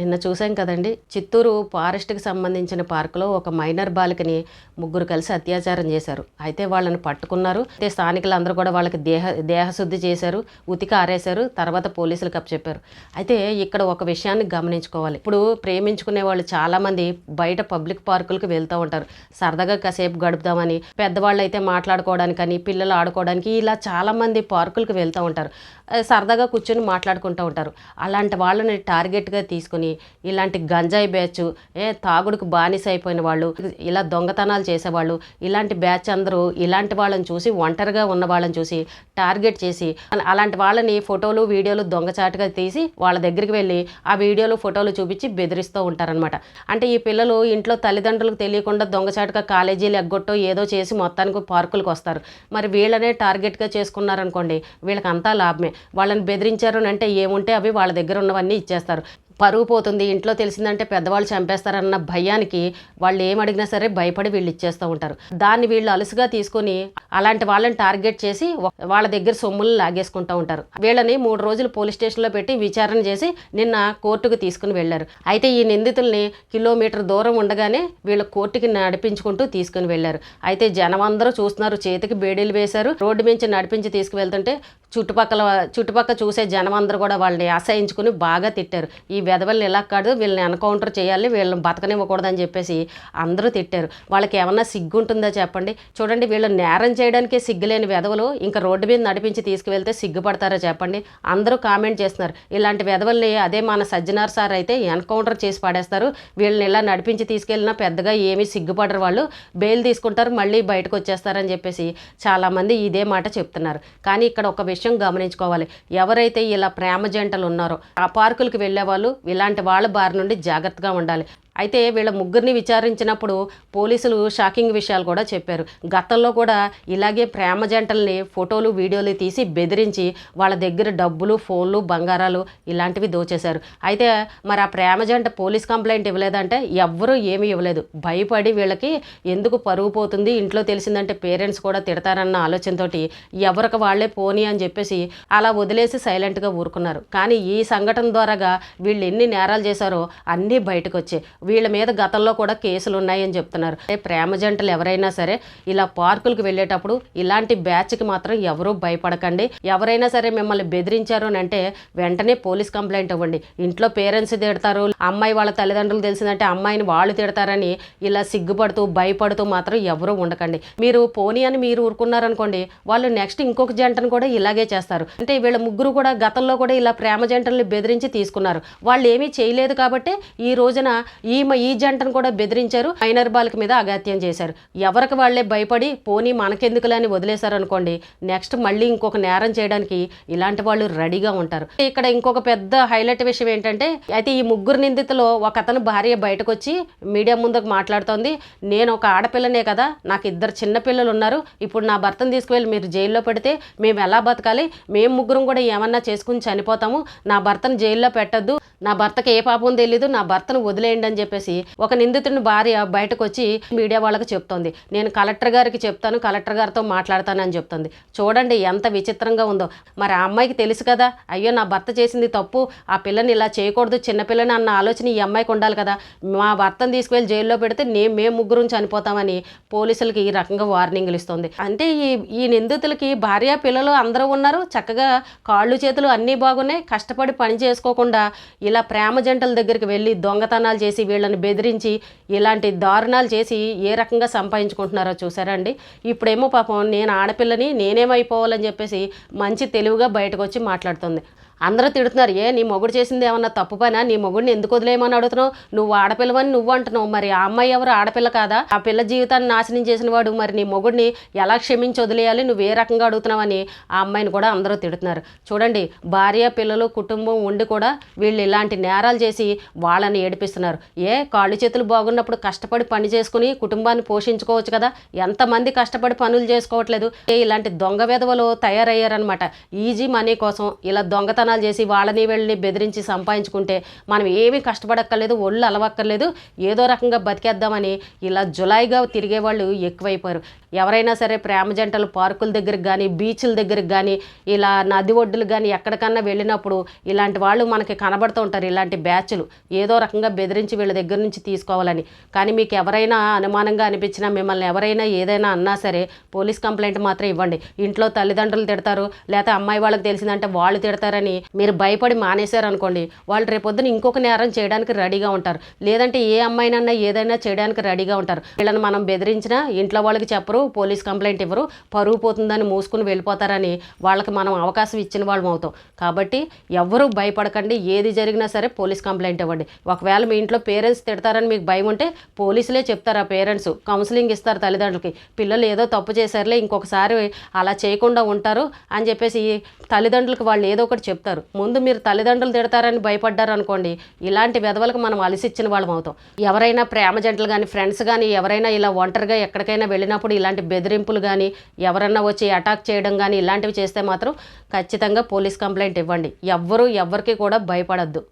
నిన్న చూసాం కదండి. చిత్తూరు ఫారెస్ట్కి సంబంధించిన పార్కులో ఒక మైనర్ బాలికని ముగ్గురు కలిసి అత్యాచారం చేశారు. అయితే వాళ్ళని పట్టుకున్నారు. అయితే స్థానికులందరూ కూడా వాళ్ళకి దేహ దేహశుద్ధి చేశారు ఉతికి ఆరేశారు తర్వాత పోలీసులకు అప్పచెప్పారు అయితే ఇక్కడ ఒక విషయాన్ని గమనించుకోవాలి. ఇప్పుడు ప్రేమించుకునే వాళ్ళు చాలామంది బయట పబ్లిక్ పార్కులకు వెళ్తూ ఉంటారు. సరదాగా కాసేపు గడుపుదామని పెద్దవాళ్ళు అయితే మాట్లాడుకోవడానికని పిల్లలు ఆడుకోవడానికి ఇలా చాలామంది పార్కులకు వెళ్తూ ఉంటారు. సరదాగా కూర్చొని మాట్లాడుకుంటూ ఉంటారు. అలాంటి వాళ్ళని టార్గెట్గా తీసుకుని ఇలాంటి గంజాయి బ్యాచ్ ఏ తాగుడుకు బానిస అయిపోయిన వాళ్ళు ఇలా దొంగతనాలు చేసేవాళ్ళు ఇలాంటి బ్యాచ్ అందరూ ఇలాంటి వాళ్ళని చూసి ఒంటరిగా ఉన్న వాళ్ళని చూసి టార్గెట్ చేసి అలాంటి వాళ్ళని ఫోటోలు వీడియోలు దొంగచాటుగా తీసి వాళ్ళ దగ్గరికి వెళ్ళి ఆ వీడియోలు ఫోటోలు చూపించి బెదిరిస్తూ ఉంటారనమాట అంటే ఈ పిల్లలు ఇంట్లో తల్లిదండ్రులకు తెలియకుండా దొంగచాటుగా కాలేజీలు ఎగ్గొట్టో ఏదో చేసి మొత్తానికి పార్కులకు వస్తారు. మరి వీళ్ళనే టార్గెట్గా చేసుకున్నారనుకోండి వీళ్ళకి అంతా లాభమే. వాళ్ళని బెదిరించారు అంటే ఏముంటే అవి వాళ్ళ దగ్గర ఉన్నవన్నీ ఇచ్చేస్తారు. పరుగు పోతుంది ఇంట్లో తెలిసిందంటే పెద్దవాళ్ళు చంపేస్తారన్న భయానికి వాళ్ళు ఏం అడిగినా సరే భయపడి వీళ్ళు ఇచ్చేస్తూ ఉంటారు. దాన్ని వీళ్ళు అలుసుగా తీసుకొని అలాంటి వాళ్ళని టార్గెట్ చేసి వాళ్ళ దగ్గర సొమ్ములు లాగేసుకుంటూ ఉంటారు. వీళ్ళని మూడు రోజులు పోలీస్ స్టేషన్లో పెట్టి విచారణ చేసి నిన్న కోర్టుకు తీసుకుని వెళ్ళారు. అయితే ఈ నిందితుల్ని కిలోమీటర్ దూరం ఉండగానే వీళ్ళ కోర్టుకి నడిపించుకుంటూ తీసుకుని వెళ్ళారు. అయితే జనం అందరూ చూస్తున్నారు చేతికి బేడీలు వేశారు. రోడ్డు మించి నడిపించి తీసుకువెళ్తుంటే చుట్టుపక్కల చుట్టుపక్కల చూసే జనం అందరూ కూడా వాళ్ళని ఆశయించుకుని బాగా తిట్టారు. ఈ వెధవల్ని ఇలా కాదు వీళ్ళని ఎన్కౌంటర్ చేయాలి వీళ్ళని బతకనివ్వకూడదని చెప్పేసి అందరూ తిట్టారు. వాళ్ళకి ఏమన్నా సిగ్గు ఉంటుందా చెప్పండి? చూడండి వీళ్ళు నేరం చేయడానికే సిగ్గులేని వెధవలు ఇంకా రోడ్డు మీద నడిపించి తీసుకువెళ్తే సిగ్గుపడతారా చెప్పండి? అందరూ కామెంట్ చేస్తున్నారు. ఇలాంటి వెధవల్ని అదే మన సజ్జనార్ సార్ అయితే ఎన్కౌంటర్ చేసి పడేస్తారు. వీళ్ళని ఇలా నడిపించి తీసుకెళ్ళినా పెద్దగా ఏమీ సిగ్గుపడరు వాళ్ళు. బెయిల్ తీసుకుంటారు మళ్ళీ బయటకు వచ్చేస్తారని చెప్పేసి చాలామంది ఇదే మాట చెప్తున్నారు. కానీ ఇక్కడ ఒక విషయం గమనించుకోవాలి. ఎవరైతే ఇలా ప్రేమ జంటలు ఉన్నారో ఆ పార్కులకు వెళ్ళే వాళ్ళు ఇలాంటి వాళ్ళ బారి నుండి జాగ్రత్తగా ఉండాలి. అయితే వీళ్ళ ముగ్గురిని విచారించినప్పుడు పోలీసులు షాకింగ్ విషయాలు కూడా చెప్పారు. గతంలో కూడా ఇలాగే ప్రేమ జంటల్ని ఫోటోలు వీడియోలు తీసి బెదిరించి వాళ్ళ దగ్గర డబ్బులు ఫోన్లు బంగారాలు ఇలాంటివి దోచేశారు. అయితే మరి ఆ ప్రేమ జంట పోలీస్ కంప్లైంట్ ఇవ్వలేదంటే ఎవ్వరూ ఏమీ ఇవ్వలేదు. భయపడి వీళ్ళకి ఎందుకు పరుగు పోతుంది ఇంట్లో తెలిసిందంటే పేరెంట్స్ కూడా తిడతారన్న ఆలోచనతోటి ఎవరికి వాళ్ళే పోనీ అని చెప్పేసి అలా వదిలేసి సైలెంట్గా ఊరుకున్నారు. కానీ ఈ సంఘటన ద్వారాగా వీళ్ళు ఎన్ని నేరాలు చేశారో అన్నీ బయటకు వచ్చాయి వీళ్ళ మీద గతంలో కూడా కేసులు ఉన్నాయని చెప్తున్నారు ప్రేమ జంటలు ఎవరైనా సరే ఇలా పార్కులకు వెళ్ళేటప్పుడు ఇలాంటి బ్యాచ్కి మాత్రం ఎవరూ భయపడకండి. ఎవరైనా సరే మిమ్మల్ని బెదిరించారు అని అంటే వెంటనే పోలీస్ కంప్లైంట్ ఇవ్వండి. ఇంట్లో పేరెంట్స్ తిడతారు అమ్మాయి వాళ్ళ తల్లిదండ్రులు తెలిసిందంటే అమ్మాయిని వాళ్ళు తిడతారని ఇలా సిగ్గుపడుతూ భయపడుతూ మాత్రం ఎవరూ ఉండకండి. మీరు పోనీ అని మీరు ఊరుకున్నారనుకోండి వాళ్ళు నెక్స్ట్ ఇంకొక జంటను కూడా ఇలాగే చేస్తారు. అంటే వీళ్ళ ముగ్గురు కూడా గతంలో కూడా ఇలా ప్రేమ జంటల్ని బెదిరించి తీసుకున్నారు. వాళ్ళు ఏమీ చేయలేదు కాబట్టి ఈ రోజున ఈ ఈ జంటను కూడా బెదిరించారు. మైనర్ బాలిక మీద అగాత్యం చేశారు. ఎవరికి వాళ్ళే భయపడి పోనీ మనకెందుకులే అని వదిలేశారు అనుకోండి నెక్స్ట్ మళ్ళీ ఇంకొక నేరం చేయడానికి ఇలాంటి వాళ్ళు రెడీగా ఉంటారు. ఇక్కడ ఇంకొక పెద్ద హైలైట్ విషయం ఏంటంటే అయితే ఈ ముగ్గురు నిందితులు ఒక అతను భార్య బయటకు వచ్చి మీడియా ముందుకు మాట్లాడుతోంది. నేను ఒక ఆడపిల్లనే కదా నాకు ఇద్దరు చిన్న పిల్లలు ఉన్నారు. ఇప్పుడు నా భర్తను తీసుకువెళ్ళి మీరు జైల్లో పెడితే మేము ఎలా బతకాలి? మేము ముగ్గురం కూడా ఏమన్నా చేసుకుని చనిపోతాము. నా భర్తను జైల్లో పెట్టద్దు. నా భర్తకి ఏ పాపం తెలీదు. నా భర్తను వదిలేయండి అని చెప్పేసి ఒక నిందితుడిని భార్య బయటకు వచ్చి మీడియా వాళ్ళకి చెప్తోంది. నేను కలెక్టర్ గారికి చెప్తాను కలెక్టర్ గారితో మాట్లాడతానని చెప్తుంది. చూడండి ఎంత విచిత్రంగా ఉందో. మరి ఆ అమ్మాయికి తెలుసు కదా అయ్యో నా భర్త చేసింది తప్పు ఆ పిల్లని ఇలా చేయకూడదు చిన్నపిల్లని అన్న ఆలోచన ఈ అమ్మాయికి ఉండాలి కదా. మా భర్తను తీసుకువెళ్ళి జైల్లో పెడితే నేను మేము ముగ్గురం చనిపోతామని పోలీసులకి ఈ రకంగా వార్నింగ్లు ఇస్తుంది. అంటే ఈ ఈ నిందితులకి భార్య పిల్లలు అందరూ ఉన్నారు. చక్కగా కాళ్ళు చేతులు అన్నీ బాగున్నాయి. కష్టపడి పని చేసుకోకుండా ఇలా ప్రేమ జంటల దగ్గరికి వెళ్ళి దొంగతనాలు చేసి వీళ్ళని బెదిరించి ఇలాంటి దారుణాలు చేసి ఏ రకంగా సంపాదించుకుంటున్నారో చూసారా అండి ఇప్పుడేమో పాపం నేను ఆడపిల్లని నేనేమైపోవాలని చెప్పేసి మంచి తెలివిగా బయటకు వచ్చి మాట్లాడుతుంది. అందరూ తిడుతున్నారు ఏ నీ మొగుడు చేసింది ఏమన్నా తప్పు పనా? నీ మొగుడిని ఎందుకు వదిలేయమని అడుగుతున్నావు? నువ్వు ఆడపిల్లవని నువ్వు అంటున్నావు. మరి ఆ అమ్మాయి ఎవరు? ఆడపిల్ల కాదా? ఆ పిల్ల జీవితాన్ని నాశనం చేసిన వాడు. మరి నీ మొగుడిని ఎలా క్షమించి వదిలేయాలి? నువ్వు ఏ రకంగా అడుగుతున్నావని ఆ అమ్మాయిని కూడా అందరూ తిడుతున్నారు. చూడండి భార్య పిల్లలు కుటుంబం ఉండి కూడా వీళ్ళు ఇలాంటి నేరాలు చేసి వాళ్ళని ఏడిపిస్తున్నారు. ఏ కాళ్ళు చేతులు బాగున్నప్పుడు కష్టపడి పని చేసుకుని కుటుంబాన్ని పోషించుకోవచ్చు కదా. ఎంతమంది కష్టపడి పనులు చేసుకోవట్లేదు. ఏ ఇలాంటి దొంగ విధవలు తయారయ్యారనమాట ఈజీ మనీ కోసం ఇలా దొంగతనాలు చేసి వాళ్ళని వెళ్ళని బెదిరించి సంపాదించుకుంటే మనం ఏమీ కష్టపడక్కర్లేదు ఒళ్ళు అలవక్కర్లేదు. ఏదో రకంగా బతికేద్దామని ఇలా జులాయిగా తిరిగే వాళ్ళు ఎక్కువైపోయారు. ఎవరైనా సరే ప్రేమ జంటలు పార్కుల దగ్గరికి కానీ బీచ్ల దగ్గరికి కానీ ఇలా నది ఒడ్డులు కానీ ఎక్కడికన్నా వెళ్ళినప్పుడు ఇలాంటి వాళ్ళు మనకి కనబడుతూ ఉంటారు ఇలాంటి బ్యాచ్లు. ఏదో రకంగా బెదిరించి వెళ్ళి దగ్గర నుంచి తీసుకోవాలని. కానీ మీకు ఎవరైనా అనుమానంగా అనిపించినా మిమ్మల్ని ఎవరైనా ఏదైనా అన్నా సరే పోలీస్ కంప్లైంట్ మాత్రం ఇవ్వండి. ఇంట్లో తల్లిదండ్రులు తిడతారు లేకపోతే అమ్మాయి వాళ్ళకి తెలిసిందంటే వాళ్ళు తిడతారని మీరు భయపడి మానేశారు అనుకోండి వాళ్ళు రేపొద్దున ఇంకొక నేరం చేయడానికి రెడీగా ఉంటారు. లేదంటే ఏ అమ్మాయినన్నా ఏదైనా చేయడానికి రెడీగా ఉంటారు. వీళ్ళని మనం బెదిరించినా ఇంట్లో వాళ్ళకి చెప్పరు పోలీస్ కంప్లైంట్ ఇవ్వరు పరువు పోతుందని మూసుకుని వెళ్ళిపోతారని వాళ్ళకి మనం అవకాశం ఇచ్చిన వాళ్ళం అవుతాం. కాబట్టి ఎవరు భయపడకండి ఏది జరిగినా సరే పోలీస్ కంప్లైంట్ ఇవ్వండి. ఒకవేళ మీ ఇంట్లో పేరు పేరెంట్స్ తిడతారని మీకు భయం ఉంటే పోలీసులే చెప్తారు ఆ పేరెంట్స్. కౌన్సిలింగ్ ఇస్తారు తల్లిదండ్రులకి. పిల్లలు ఏదో తప్పు చేశారులే ఇంకొకసారి అలా చేయకుండా ఉంటారు అని చెప్పేసి తల్లిదండ్రులకు వాళ్ళు ఏదో ఒకటి చెప్తారు. ముందు మీరు తల్లిదండ్రులు తిడతారని భయపడ్డారు అనుకోండి ఇలాంటి వెధవలకు మనం అలసిచ్చిన వాళ్ళం అవుతాం. ఎవరైనా ప్రేమ జంటలు కానీ ఫ్రెండ్స్ కానీ ఎవరైనా ఇలా ఒంటరిగా ఎక్కడికైనా వెళ్ళినప్పుడు ఇలాంటి బెదిరింపులు కానీ ఎవరన్నా వచ్చి అటాక్ చేయడం కానీ ఇలాంటివి చేస్తే మాత్రం ఖచ్చితంగా పోలీస్ కంప్లైంట్ ఇవ్వండి. ఎవ్వరూ ఎవ్వరికి కూడా భయపడద్దు.